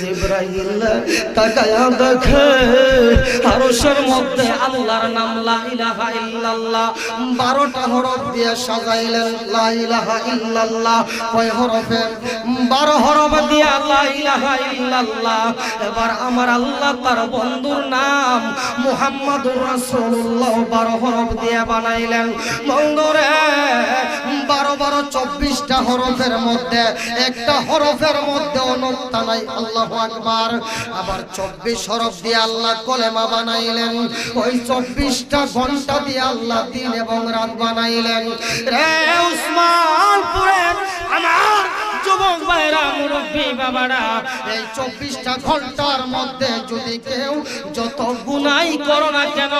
জিব্রাইল তাকায়া দেখে আরশের মধ্যে আল্লাহর নাম লা ইলাহা ইল্লাল্লাহ। 12টা হরফ দিয়ে সাজাইলেন লা ইলাহা ইল্লাল্লাহ। কয় হরফে? 12 হরফ দিয়ে লা ইলাহা ইল্লাল্লাহ। এবার আমার আল্লাহ তার বন্ধুর নাম মুহাম্মাদুর 12 হরফ দিয়ে বানাইলেন। বন্ধুরে 12 12 24টা হরফের মধ্যে, একটা হরফের মধ্যে অনক্তা নাই আল্লাহ আকবার। আবার 24 হরফ দিয়ে আল্লাহ কলেমা বানাইলেন। ওই 24টা ঘণ্টা দিয়ে আল্লাহ দিন এবং রাত বানাইলেন। রে উসমানপুরের আমার যুবক ভাইরা মুরব্বী বাবারা। এই চব্বিশটা ঘণ্টার মধ্যে যদি কেউ যত গুনাই করো না কেন?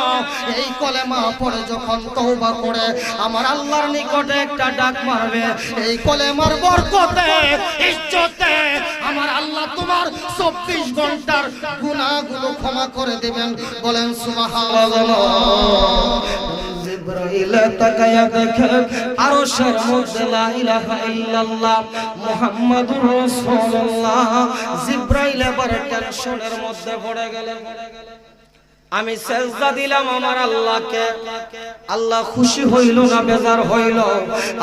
এই কলেমা পড়ে যখন তৌবা করে আমার আল্লাহর নিকটে একটা ডাক মারবে এই কলেমার বরকতে ইজ্জতে আমার আল্লাহ তোমার চব্বিশ ঘণ্টার গুনাহগুলো ক্ষমা করে দেবেন। বলেন সুবহানাল্লাহ। জিব্রাইল তাকায়া দেখে, আরশের মধ্যে লা ইলাহা ইল্লাল্লাহ মুহাম্মাদুর রাসূলুল্লাহ। জিব্রাইল এবার টেনশনের মধ্যে পড়ে গেলেন। আমি সেজদা দিলাম আমার আল্লাহকে। আল্লাহ খুশি হইল না বেজার হইল।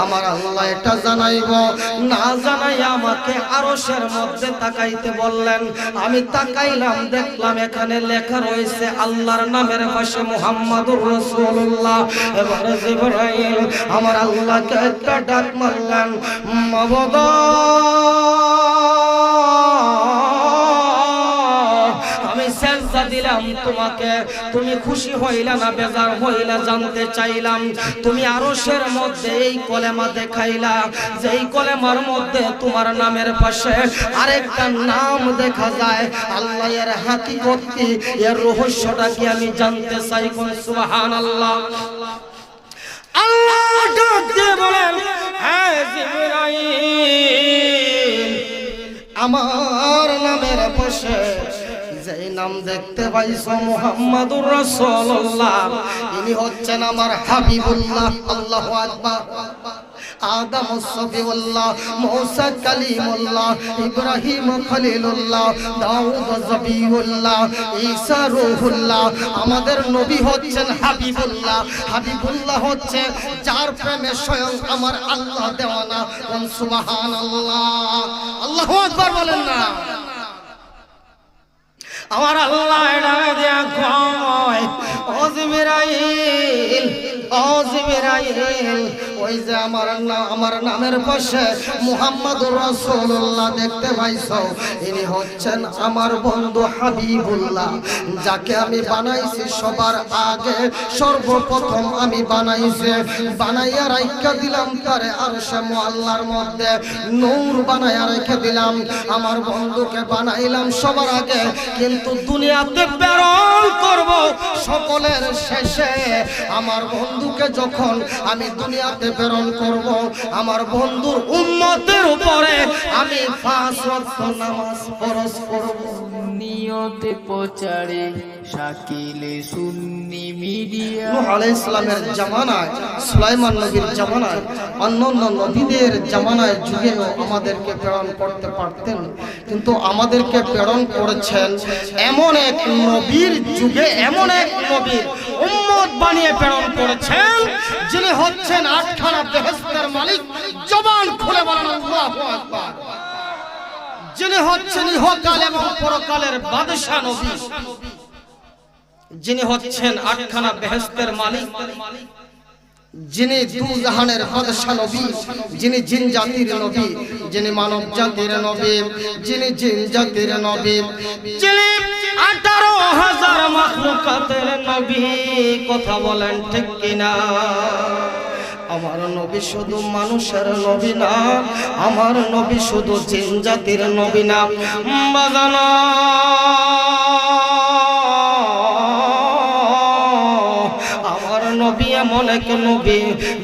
আমার আল্লাহ এটা জানাইব না জানাই আমাকে আরশের মধ্যে তাকাইতে বললেন। আমি তাকাইলাম দেখলাম এখানে লেখা রয়েছে আল্লাহর নামের পাশে মুহাম্মাদুর রাসূলুল্লাহ। এবার জিবরাইল আমার আল্লাহকে একটা ডাক মারলেন মাবদ! দিলাম তোমাকে, তুমি খুশি হইলা না বেজার হইলা জানতে চাইলাম। তুমি আরশের মধ্যে এই কলেমা দেখাইলা, যেই কলেমার মধ্যে তোমার নামের পাশে আরেকটা নাম দেখা যায়। আল্লাহ এর হাকিকত কি এর রহস্যটা কি আমি জানতে চাই কোন? সুবহানাল্লাহ। আল্লাহ ডাক বলেন জিবরাইল, আমার নামের পাশে নাম দেখতে পাইছো মুহাম্মাদুর রাসূলুল্লাহ। ইনি হচ্ছেন আমার হাবিবুল্লাহ, আল্লাহু আকবার। আদম সফিউল্লাহ মূসা কালিমুল্লাহ, ইব্রাহিম খলিলুল্লাহ, দাউদ জবিউল্লাহ ঈসা আমাদের নবী হচ্ছেন হাবিবুল্লাহ। হাবিবুল্লাহ হচ্ছে যার প্রেমে স্বয়ং আমার আল্লাহ দেওয়ানা। সুবহানাল্লাহ। আল্লাহু আকবার বলেন না। আমার আল্লাহ ডাকে দিয়া কয় ও জিবরাইল ও জিবরাইল ওই যে আমার নাম আমার নামের পাশে মুহাম্মাদুর রাসূলুল্লাহ দেখতে পাইছো। ইনি হচ্ছেন আমার বন্ধু হাবিবুল্লাহ, যাকে আমি বানাইছি সবার আগে। সর্বপ্রথম আমি বানাইছি, বানাইয়া রাইখা দিলাম তারে আরশে মুআল্লার মধ্যে, নূর বানাইয়া রেখে দিলাম। আমার বন্ধুকে বানাইলাম সবার আগে, কিন্তু দুনিয়াতে প্রেরণ করব সকলের শেষে। আমার বন্ধুকে যখন আমি দুনিয়াতে প্রেরণ করব। আমার বন্ধুর উম্মতের উপরে আমি পাঁচ ওয়াক্ত নামাজ ফরজ করব। নিয়তে প্রচারে শাকিলে সুন্নি মিডিয়া। নূহ আলাইহিস সালামের জামানায়, সুলাইমান নবীর জামানায়, অন্যান্য নবীদের জামানায় যুগেও আমাদেরকে প্রেরণ করতে পারতেন। কিন্তু আমাদেরকে প্রেরণ করেছেন এমন এক নবীর যুগে, এমন এক নবীর উম্মত বানিয়ে প্রেরণ করেছেন, যিনি হচ্ছেন আটখানা বেহেশতের মালিক। জবান খুলে বলেন, আল্লাহু আকবার। যিনি হচ্ছেন ইহকাল এবং পরকালের বাদশা নবী। যিনি হচ্ছেন আটখানা বেহেস্তের মালিক। যিনি দু জাহানের বাদশা নবী, যিনি জিন জাতির নবী, যিনি মানব জাতির নবী, যিনি জিন জাতির নবী, যিনি আঠারো হাজার মাখলুকাতের নবী। কথা বলেন ঠিক কিনা? আমার নবী শুধু মানুষের নবী না আমার নবী শুধু জিন জাতির নবী না। বাজানা। এক নবী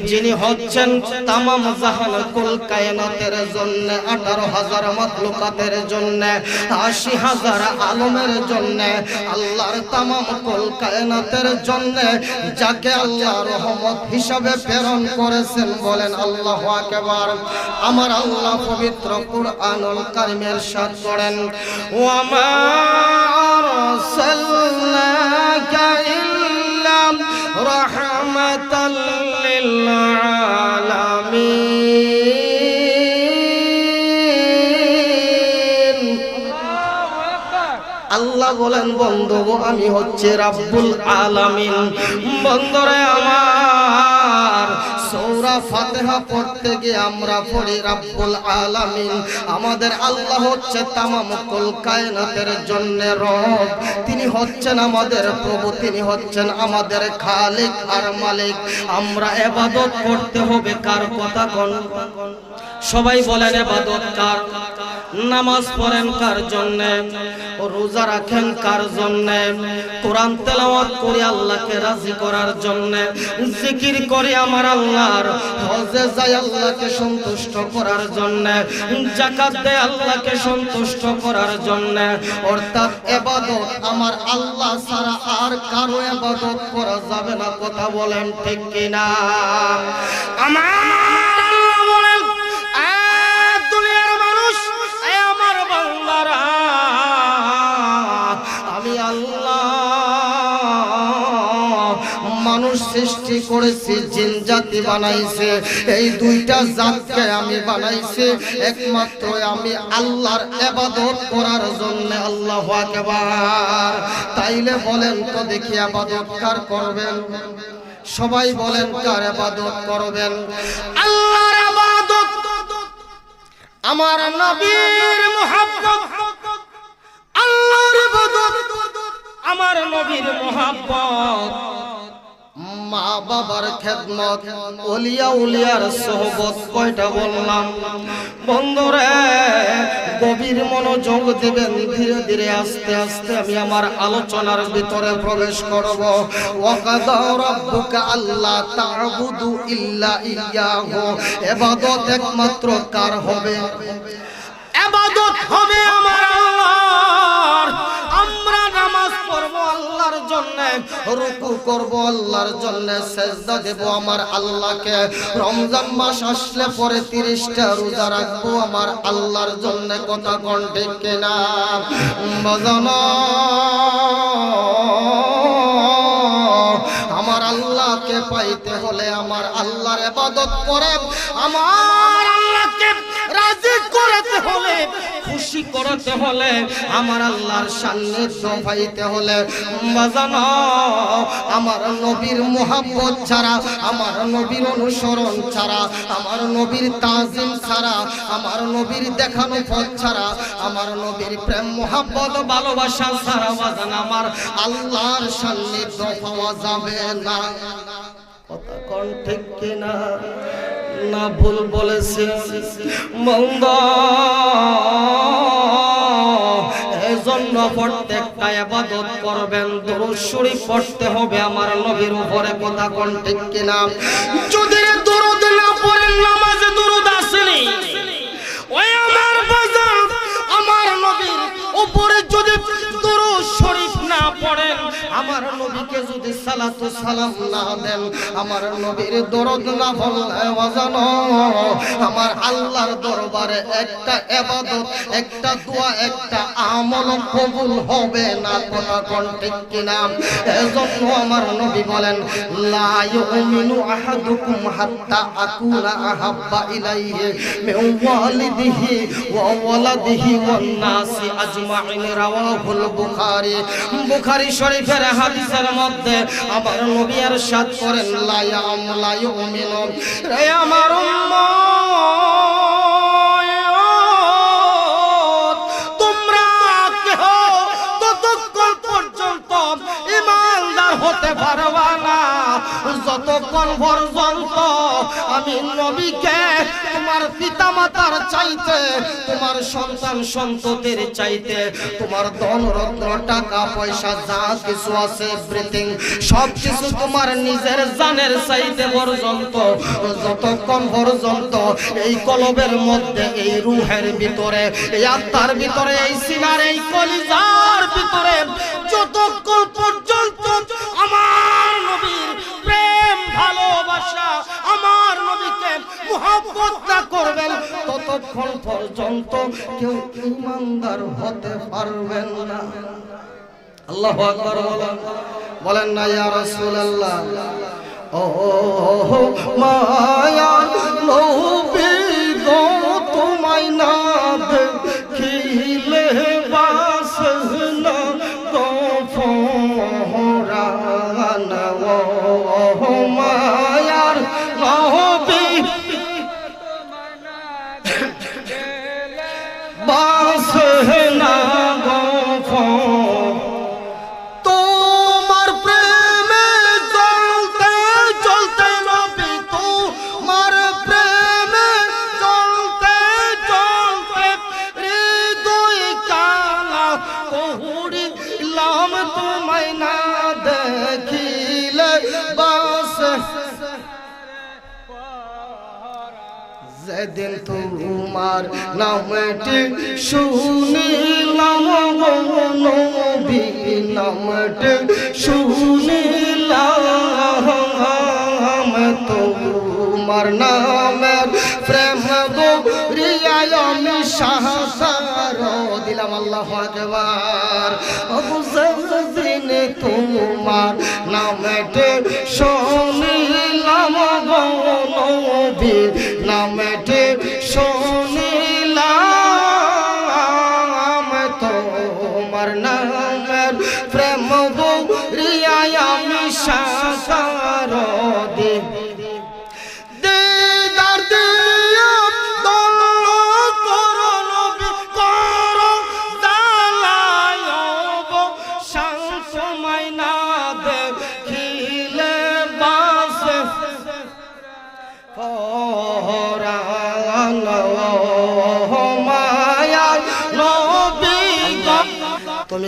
যিনি হচ্ছেন তামাম জাহান কুল কায়নাতের জন্য, আঠারো হাজার মাতলুকাতের জন্য, আশি হাজার আলমের জন্য, আল্লাহর তামাম কুল কায়নাতের জন্য যাকে আল্লাহ রহমত হিসাবে প্রেরণ করেছেন বলেন আল্লাহ আকবার। আমার আল্লাহ পবিত্র কুরআনুল কারিমের সাথ করেন ওয়ামা আরসালনাকা আল্লাহ বলেন বন্ধ আমি হচ্ছে রাব্বুল আলামিন। বন্ধরে আমার সৌরা ফাতেহা পড়তে গিয়ে আমরা পড়ি রাব্বুল আলামিন। আমাদের আল্লাহ হচ্ছে তামাম কুল কায়নাতের জন্য রব। তিনি হচ্ছেন আমাদের প্রভু, তিনি হচ্ছেন আমাদের খালিক আর মালিক। আমরা এবাদত করতে হবে কার কথা কোন? সবাই বলেন এবাদত কার? নামাজ পড়েন কার জন্য? রোজা রাখেন কার জন্য? কোরআন তেলাওয়াত করে আল্লাহকে রাজি করার জন্য? জিকির করে আমার আল্লাহর হজে যাই আল্লাহকে সন্তুষ্ট করার জন্য জাকাত দেয় আল্লাহকে সন্তুষ্ট করার জন্য। অর্থাৎ এবাদত আমার আল্লাহ ছাড়া আর কারও এবাদত করা যাবে না, কথা বলেন ঠিক কিনা? আমার করেছি, জিন জাতি বানাইছে। এই দুইটা জাতকে আমি বানাইছি। একমাত্র আমি আল্লাহর এবাদত করার জন্য আল্লাহ আকবার। তাইলে বলেন তো দেখি আবাদত কার করবেন? সবাই বলেন কার আবাদত করবেন? আল্লাহর আবাদত। আমার নবীর মোহাব্বত। আল্লাহর ইবাদত আমার নবীর মোহাব্বত। মা বাবার খেদমত ওলিয়া উলিয়ার সোহবত, কয়টা বললাম? বন্ধুরে, গভীর মনোযোগ দেবেন, ধীরে ধীরে আস্তে আস্তে আমি আমার আলোচনার ভিতরে প্রবেশ করব। আল্লাহ তা'বুদু ইল্লা ইয়াহু। ইবাদত একমাত্র কার হবে? এবাদত হবে আমার। আমরা আল্লাহর জন্য রুকু করব, আল্লাহর জন্য সেজদা দেব আমার আল্লাহকে। রমজান মাস আসলে পরে তিরিশটা রোজা রাখব আমার আল্লাহর জন্য, কথা কোন ঠিক কিনা? বাজানো আমার আল্লাহকে পাইতে হলে আমার আল্লাহর ইবাদত করে আমার করাতে হলে, খুশি করাতে হলে, আমার আল্লাহর সান্নিধ্য পাইতে হলে বাজানো আমার নবীর মোহাম্মত ছাড়া, আমার নবীর অনুসরণ ছাড়া, আমার নবীর তাজিম ছাড়া, আমার নবীর দেখানো পথ ছাড়া, আমার নবীর প্রেম মোহাম্মত ভালোবাসা ছাড়া বাজান আমার আল্লাহর সান্নিধ্য পাওয়া যাবে না। কথা কোন ঠিক কিনা? না ভুল বলেছে। মন্দ, এজন্য প্রত্যেকটা আবাদত করবেন, দরুদ শরীফ পড়তে হবে, আমার নবীর উপরে কথা কোন ঠিক কিনা? যদি নবীকে যদি সালাতু সালাম না দেন, আমার নবীর দরদ না বললে বাজানো আমার আল্লাহর দরবারে একটা এবাদত, একটা দোয়া, একটা আমল কবুল হবে না কথা কোন ঠিক কিনা? এজন্য আমার নবী বলেন, লা ইউমিনু আহাদুকুম হাত্তা আকুনা আহাব্বা ইলাইহি মিন ওয়ালিদিহি ওয়া ওয়ালাদিহি ওয়ান নাসি আজমাইন রাওয়াহুল বুখারী। বুখারী শরীফের হাদিসের মধ্যে আবার নবিয়ার আর সাথ করেন লায়াম লায়ুমিন রে আমার তোমরা কেহ ততক্ষণ পর্যন্ত ইমানদার হতে পারো যতক্ষণ পর্যন্ত আমি নবীকে তোমার পিতামাতার চাইতে, তোমার সন্তান সন্ততির চাইতে, তোমার ধন, রত্ন, টাকা, পয়সা, যা কিছু আছে এভরিথিং সব কিছু তোমার নিজের জানের চাইতে পর্যন্ত, যতক্ষণ পর্যন্ত এই কলবের মধ্যে, এই রুহের ভিতরে, এই আত্মার ভিতরে, এই সিনার, এই কলিজার ভিতরে, যতক্ষণ না করবেন, ততক্ষণ পর্যন্ত কেউ ইমানদার হতে পারবেন না। আল্লাহু আকবার বলেন বলেন না, ইয়া রাসূলুল্লাহ ও মায়া নবী গো, তোমায় না তোমার নামটি শুনিলাম নবী, নামটি শুনিলাম। তোমার নামের প্রেম সাহাসার। দিলাম আল্লাহ আকবার। অবু যেদিন তোমার নামটি শুনিলাম।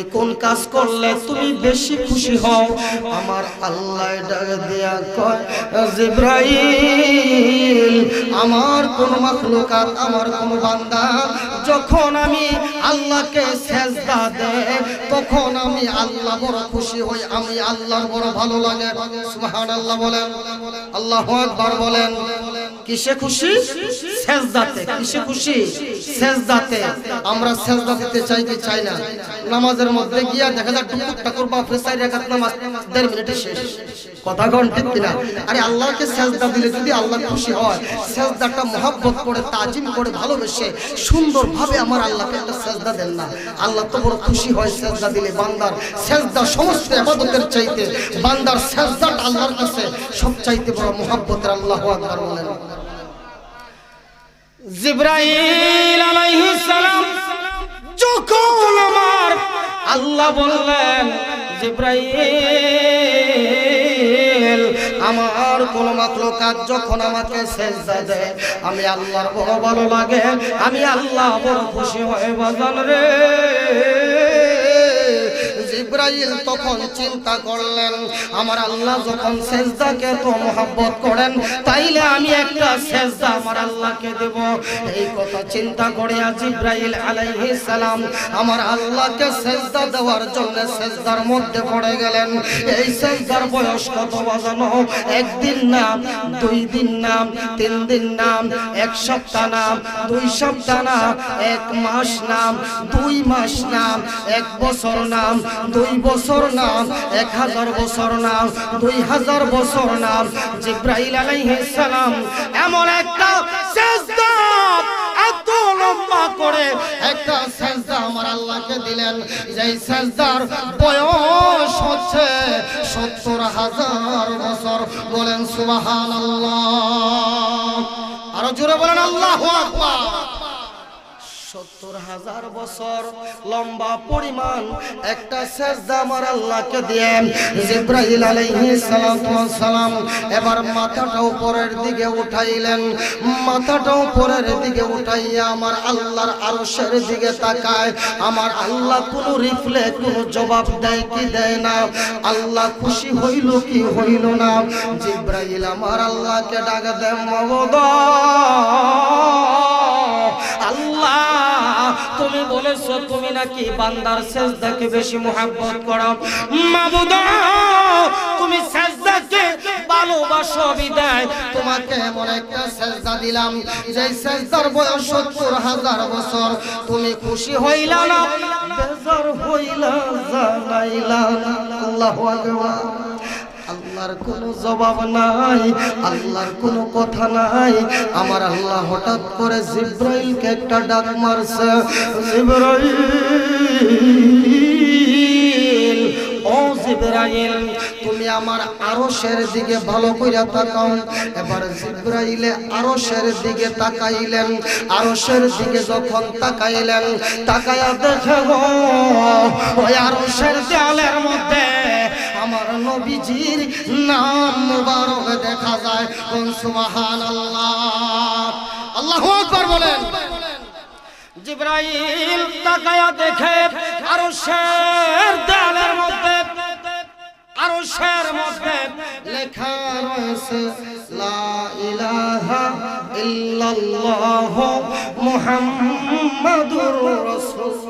তুমি কোন কাজ করলে তুমি বেশি খুশি হও? আমার আল্লাহ ডাক দিয়া কয়, জিব্রাইল, আমার কোন মাখলুকাত, আমার কোন বান্দা, যখন আমি আল্লাহকে সেজদা দেয় তখন আমি আল্লাহ বড় খুশি হই, আমি আল্লাহর বড় ভালো লাগে। সুবহানাল্লাহ বলেন, আল্লাহু আকবার বলেন। কিসে খুশি? সেজদাতে। কিসে খুশি? সেজদাতে। আমরা সেজদা দিতে চাই কি চাই না? নামাজের মধ্যে গিয়া দেখা যায় টুকুর টাকুর বা ফেসাই রাখাত নামাজ দেড় মিনিটে শেষ। কথা কন ঠিক কিনা? আরে আল্লাহকে সেজদা দিলে যদি আল্লাহ খুশি হয়, সেজদাটা মহাব্বত করে, তাজিম করে, ভালোবেসে সুন্দর ভাবে আমার আল্লাহকে একটা সেজদা দেন না। আল্লাহ তো বড় খুশি হয় সেজদা দিলে বান্দার সেজদা সমস্ত ইবাদতের চাইতে, বান্দার সেজদাটা আল্লাহর কাছে সব চাইতে বড় মহাব্বতের আল্লাহু আকবার বলেন। জিব্রাইল আলাইহিস সালাম যখন আমার আল্লাহ বললেন, জিব্রাইল, আমার কোন মাত্র কাজ যখন আমাকে সেজদা দেয়, আমি আল্লাহর বড় ভালো লাগে, আমি আল্লাহ বড় খুশি হয়ে বাজান রে। জিব্রাইল তখন চিন্তা করলেন, আমার আল্লাহ যখন সেজদাকে তো মোহাব্বত করেন, তাইলে আমি একটা সেজদা আমার আল্লাহকে দেব। এই কথা চিন্তা করে জিব্রাইল আলাইহিস সালাম আমার আল্লাহকে সেজদা দেওয়ার জন্য সেজদার মধ্যে পড়ে গেলেন। এই সেজদার বয়স কত বাজানো একদিন না, দুই দিন না, তিন দিন না, এক সপ্তাহ না, দুই সপ্তাহ না, এক মাস নাম দুই মাস নাম এক বছর নাম দুই বছর নাম, এক হাজার বছর নাম, দুই হাজার বছর নাম আলাইহিস সালাম এমন একটা করে একটা আমার আল্লাহকে দিলেন। যেই বয়স হচ্ছে সত্তর হাজার বছর। বলেন সুবাহান আরও জোরে বলেন, আল্লাহ সত্তর হাজার বছর লম্বা পরিমাণ একটা সেজদা আমার আল্লাহকে দিয়ে জিব্রাইল আলাইহিস সালাম এবার মাথাটা উপরের দিকে উঠাইলেন। মাথাটা উপরের দিকে উঠাইয়া আমার আল্লাহর আরশের দিকে তাকায়। আমার আল্লাহ কোনো রিফ্লে, কোনো জবাব দেয় কি দেয় না। আল্লাহ খুশি হইল কি হইল না। জিব্রাইল আমার আল্লাহকে ডাক দেয় মবদা তুমি বলেছ, তুমি নাকি বান্দার সেজদাকে বেশি মোহাব্বত করো? মাবুদ, তুমি সেজদাকে ভালোবাসো, বিদায়। তোমাকে এমন একটা সেজদা দিলাম যে সেজদার বয়স সত্তর হাজার বছর। তুমি খুশি হইলা না? বেজার জানাইলা আল্লাহু আকবার। আল্লাহর কোনো জবাব নাই, আল্লাহর কোনো কথা নাই। আমার আল্লাহ হঠাৎ করে জিব্রাইলকে একটা ডাক মারছে, জিব্রাইল, ও জিব্রাইল, তুমি আমার আরশের দিকে ভালো কইরা তাকাও। এবার জিব্রাইলে আরশের দিকে তাকাইলেন। আরশের দিকে যখন তাকাইলেন, তাকায়া দেখে গো, ওই আরশের দেয়ালের মধ্যে আমার নবীজির নাম মুবারক দেখা যায়। কোন সুবহানাল্লাহ। আল্লাহু আকবার বলেন। জিব্রাইল তাকায়া দেখে আরশের দেয়ালের মধ্যে, আরশের মধ্যে লেখা রয়েছে, লা ইলাহা ইল্লাল্লাহ মুহাম্মাদুর রাসূলুল্লাহ।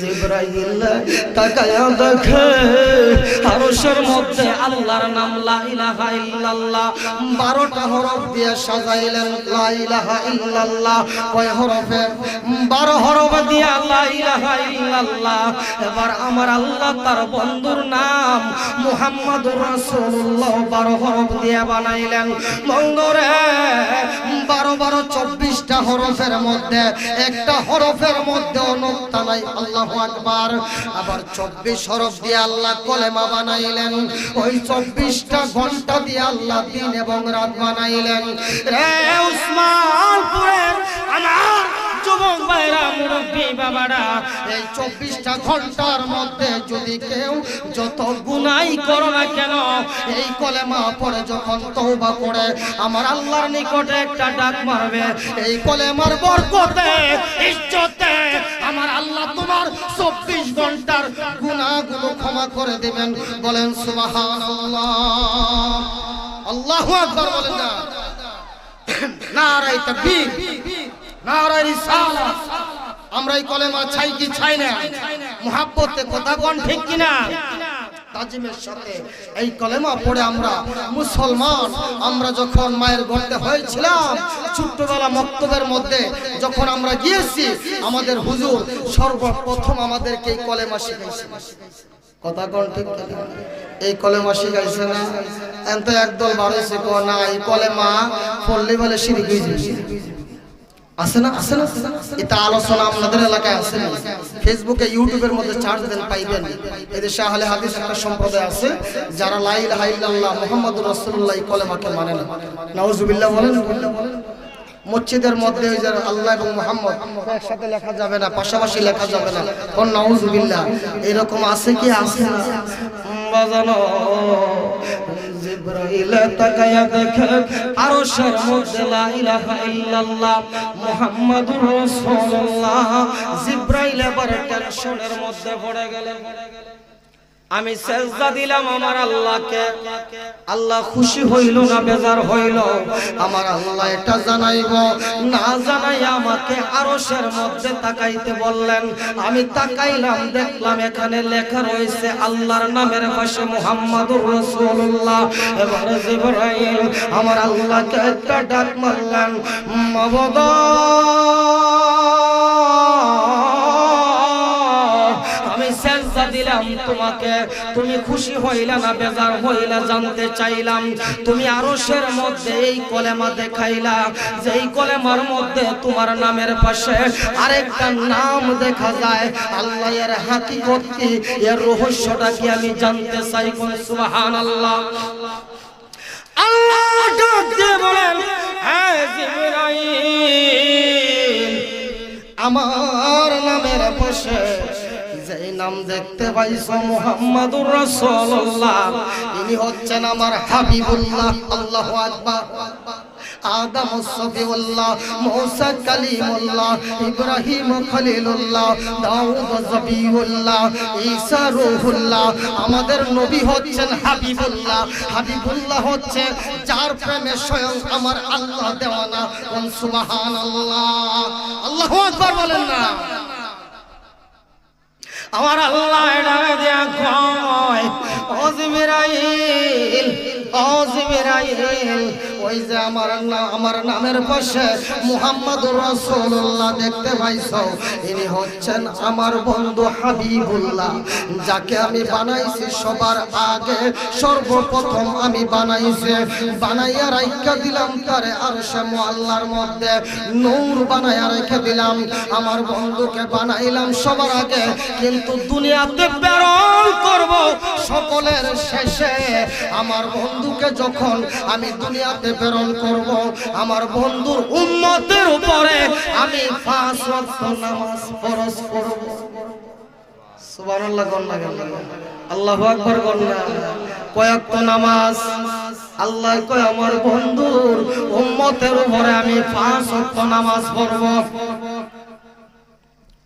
জিব্রাইল তাকায়া দেখে আরশের মধ্যে আল্লাহর নাম লা ইলাহা ইল্লাল্লাহ। 12টা হরফ দিয়ে সাজাইলেন লা ইলাহা ইল্লাল্লাহ। কয় হরফে? 12 হরফ দিয়ে লা ইলাহা ইল্লাল্লাহ। এবার আমার আল্লাহ তার বন্ধুর নাম রাসূলুল্লাহ 12 হরফ দিয়ে বানাইলেন। বন্ধুরে 12 12 24টা হরফের মধ্যে একটা হরফের মধ্যে অনুক্তা নাই আল্লাহু আকবার। আবার 24 হরফ দিয়ে আল্লাহ কলেমা বানাইলেন। ওই 24টা ঘণ্টা দিয়ে আল্লাহ দিন এবং রাত বানাইলেন। চব্বিশটা ঘণ্টার মধ্যে যদি কেউ যত গুনাই করো এই কলেমা পড়ে যখন আমার আল্লাহর নিকটে একটা ডাক মারবে। এই কলেমার বরকতে, ইজ্জতে আমার আল্লাহ তোমার চব্বিশ ঘণ্টার গুনাহগুলো ক্ষমা করে দেবেন। বলেন সুবাহান আল্লাহ আল্লাহ বলেন না। আমরা এই কলেমা ছাই কি ছাই না? মুহাব্বতে কথা কোন ঠিক কিনা? তাজিমের সাথে এই কলেমা পড়ে আমরা মুসলমান। আমরা যখন মায়ের গর্তে হয়েছিলাম, ছোট্টবেলা মক্তবের মধ্যে যখন আমরা গিয়েছি, আমাদের হুজুর সর্বপ্রথম আমাদেরকে এই কলেমা শিখাইছে। কথা কোন ঠিক এই কলেমা শিখাইছে না? এত একদল বাড়াইছে কো না, এই কলেমা পড়লে বলে শিরিক হয়ে যাবে। আছে না? আছে না? এটা আলোচনা আপনাদের এলাকায় আছে না? ফেসবুকে ইউটিউবের মধ্যে চার্জ দেন, পাইবেন। এদেশে আহলে হাদিস একটা সম্প্রদায় আছে, যারা লা ইলাহা ইল্লাল্লাহ মুহাম্মাদুর রাসূলুল্লাহ এই কলেমাকে মানে না। নাউজুবিল্লাহ বলেন। মসজিদের মধ্যে ওই যে আল্লাহ এবং মোহাম্মদ একসাথে লেখা যাবে না, পাশাপাশি লেখা যাবে না। কোন নাউজুবিল্লাহ? এরকম আছে কি? আছে না? বাজানো। জিব্রাইল তাকায়া দেখে, আরশের মধ্যে লা ইলাহা ইল্লাল্লাহ, মুহাম্মাদুর রাসূলুল্লাহ। জিব্রাইল এবার টেনশনের মধ্যে পড়ে গেলেন। আমি সেজদা দিলাম আমার আল্লাহকে। আল্লাহ খুশি হইল না বেজার হইল? আমার আল্লাহ এটা জানাইব। না জানাই আমাকে আরশের মধ্যে তাকাইতে বললেন। আমি তাকাইলাম, দেখলাম এখানে লেখা রয়েছে আল্লাহর নামের পাশে মুহাম্মাদুর রাসূলুল্লাহ। এবারে জিবরাইল আমার আল্লাহকে একটা ডাক মারলেন, মাবদা! দিলাম তোমাকে। তুমি খুশি হইলা না, বেজার হইলা জানতে চাইলাম। তুমি আরশের মধ্যে এই কলেমা দেখাইলা। যে এই কলেমার মধ্যে তোমার নামের পাশে আরেকটা নাম দেখা যায়। আল্লাহ এর হাকিকত কি? এর রহস্যটা কি আমি জানতে চাই কোন সুবহানাল্লাহ। আল্লাহ ডাক আমার নামের পাশে যেই নাম দেখতে পাইছো মুহাম্মাদুর রাসূলুল্লাহ, ইনি হচ্ছেন আমার হাবিবুল্লাহ, আল্লাহু আকবার। আদম সফিউল্লাহ, মুসা কালিমুল্লাহ, ইব্রাহিম খলিলুল্লাহ, দাউদ জবিউল্লাহ, ঈসা রূহুল্লাহ। আমাদের নবী হচ্ছেন হাবিবুল্লাহ। হাবিবুল্লাহ হচ্ছে যার প্রেমে স্বয়ং আমার আল্লাহ দেওয়ানা। সুবহানাল্লাহ। আল্লাহু আকবার বলেন না। আমার আল্লাহ ডাকে দেয়া কয় ও জিবরাইল ওই যে আমার আমার নামের পাশে মুহাম্মদুর রাসূলুল্লাহ দেখতে পাইছো, ইনি হচ্ছেন আমার বন্ধু হাবিবুল্লাহ, যাকে আমি বানাইছি সবার আগে। সর্বপ্রথম আমি বানাইছি, বানাইয়া রাইখা দিলাম তারে আরশে মুআল্লার মধ্যে। নূর বানাইয়া রেখে দিলাম, আমার বন্ধুকে বানাইলাম সবার আগে। কিন্তু দুনিয়াতে প্রেরণ করব সকলের শেষে। আমার বন্ধুকে যখন আমি দুনিয়াতে প্রেরণ করব। আমার বন্ধুর উম্মতের উপরে আমি নামাজ ফরজ করব। গন্না নামাজ? আল্লাহ কয়, আমার বন্ধুর উম্মতের উপরে আমি পাঁচ নামাজ পড়ব।